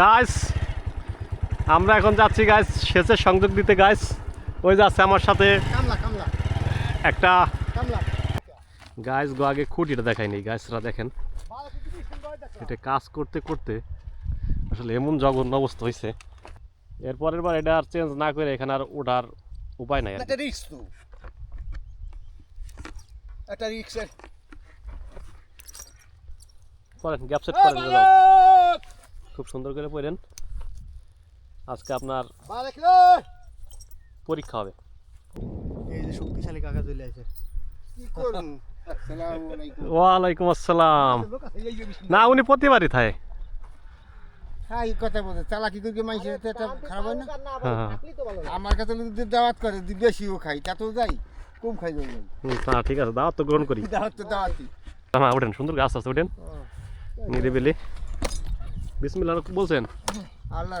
Guys আমরা এখন যাচ্ছি গাইস সেচের সংযোগ দিতে গাইস ওই যাচ্ছে আমার সাথে। কামলা কামলা। একটা গাইস গো আগে খুঁটিটা দেখায়নি গাইসরা দেখেন। এটা কাজ করতে করতে আসলে এমন জঘন্য অবস্থা হয়েছে এরপরের বার এটা আর চেঞ্জ না করে এখানে আর ওঠার উপায় নাই। একটা রিক্স তো। একটা রিক্সের করেন গ্যাপ সেট করেন। খুব সুন্দর করে পড়েন। আজকে আপনার পরীক্ষা হবে। এই যে শক্তিশালী কাকা চলে আছে কি করুন? ওয়ালাইকুম আসসালাম। না উনি প্রতিবারই থাকে। হ্যাঁ কথা বলতে চালাকি করে মাইছে খারাপ হয় না। হ্যাঁ আমার কাছে যদি দাওয়াত করে বেশিও খাই তাতেও যাই কম খাই না ঠিক আছে দাওয়াত তো গ্রহণ করি। দাওয়াত তো দাওয়াতই। ওঠেন সুন্দর গাছ আছে ওঠেন নিরিবিলি। বিসমিল্লাহ বলছেন? আল্লাহ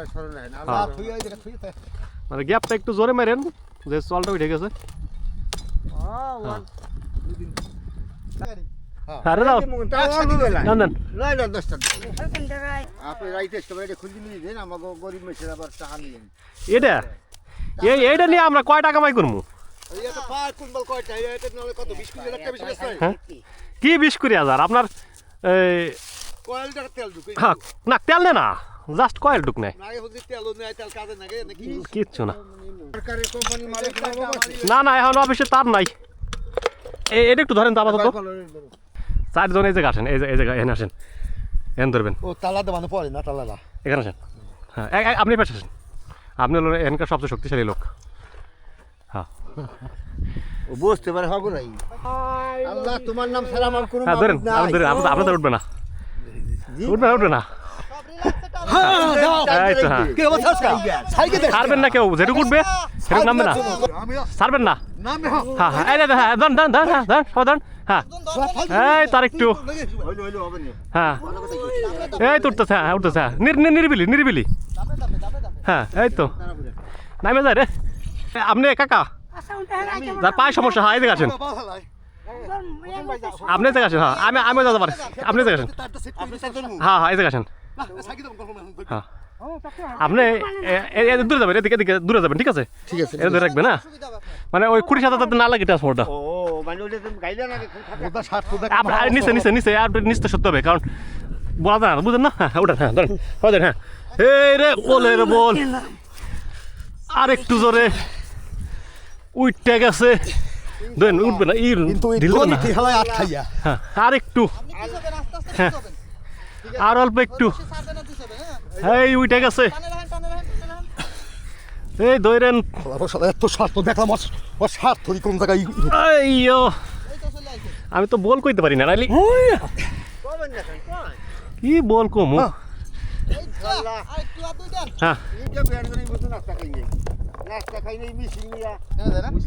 হ্যাঁ। থুই ওই জায়গা থুই মানে গ্যাপটা একটু জোরে মেরেন যে চলটা উঠে গেছে। আরে দাও না দশটা আপনি রাইতে নিয়ে দেন আমাকে গরিব মেসের আবার টাকা নিয়ে এটা এই এইটা নিয়ে আমরা কয় টাকা কামাই করব হ্যাঁ? কি বিশ কুড়ি হাজার? আপনার হ্যাঁ না তেল নে না জাস্ট কয়েল ঢুক নেই কিচ্ছু না। সরকারের কোম্পানি মালিক না না এখন অফিসে তার নাই। এটা একটু ধরেন তো আপাতত। চারজন এই জায়গা আসেন এই জায়গায় এখানে আসেন। এখানে ধরবেন। ও তালা পড়ে না তালা এখানে আসেন। হ্যাঁ আপনি পাশে আসেন। আপনি হলো এখানকার সবচেয়ে শক্তিশালী লোক। হ্যাঁ। বুঝতে পারে হবে নাই আল্লাহ তোমার নাম ছাড়া আমার কোনো হ্যাঁ ধরেন আপনি ধরেন আপনাদের উঠবে না? উঠবে উঠবে না হ্যাঁ? সাইকেল দে। ছাড়বেন না কেউ যেটুকু উঠবে সেটুকু নামবে না। ছাড়বেন না। হ্যাঁ হ্যাঁ এই হ্যাঁ ধরেন ধরেন ধরেন হ্যাঁ সবাই হ্যাঁ। এই তার একটু। হইল, হইল, হবে না। হ্যাঁ। এই তো উঠতেছে হ্যাঁ উঠতেছে হ্যাঁ। নির- নির- নিরিবিলি নিরিবিলি। হ্যাঁ এই তো। নামে যায় রে। আপনি কাকা যার পায়ে সমস্যা হয় আসেন। আপনি দিকে আসেন হ্যাঁ। আমি আমি যেতে পারি। আপনি দিকে আসেন। হ্যাঁ হ্যাঁ এই দিকে আসেন। হ্যাঁ। আপনি দূরে যাবেন এদিকে এদিকে দূরে যাবেন ঠিক আছে? ঠিক আছে এটা ধরে রাখবেন না মানে ওই কুড়ি সাথে তাতে না লাগে ট্রান্সপোর্টটা ও মানে ওটা তুমি গাইলে না ওটা ষাট ফুটা আপনার নিচে নিচে নিচে আর নিচে সত্যি হবে কারণ বলা যায় না বুঝলেন না? হ্যাঁ ওটা হ্যাঁ ধরেন ধরেন হ্যাঁ। এই রে বলে রে বল। আর একটু জোরে। উঠতে গেছে। ধরেন উঠবে না কিন্তু হেলায় আট খাইয়া। হ্যাঁ আর একটু। হ্যাঁ আর অল্প একটু। এই উঠে গেছে। এই ধরেন। এত স্বার্থ দেখলাম ওর- ওর স্বার্থ কোন জায়গায় আইয়ো। আমি তো বল কইতে পারি না নাইলে কি বল কমু? হ্যাঁ।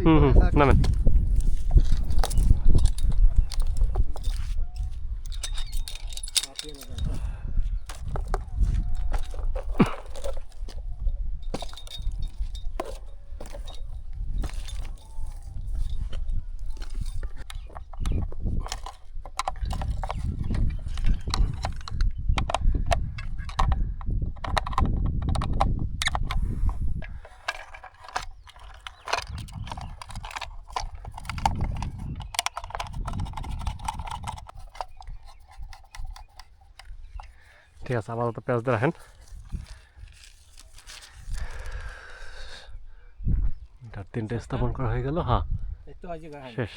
হুম হুম নামেন। ঠিক আছে আপাতত পেঁয়াজ দিয়ে রাখেন। তিনটে স্থাপন করা হয়ে গেল হ্যাঁ। শেষ।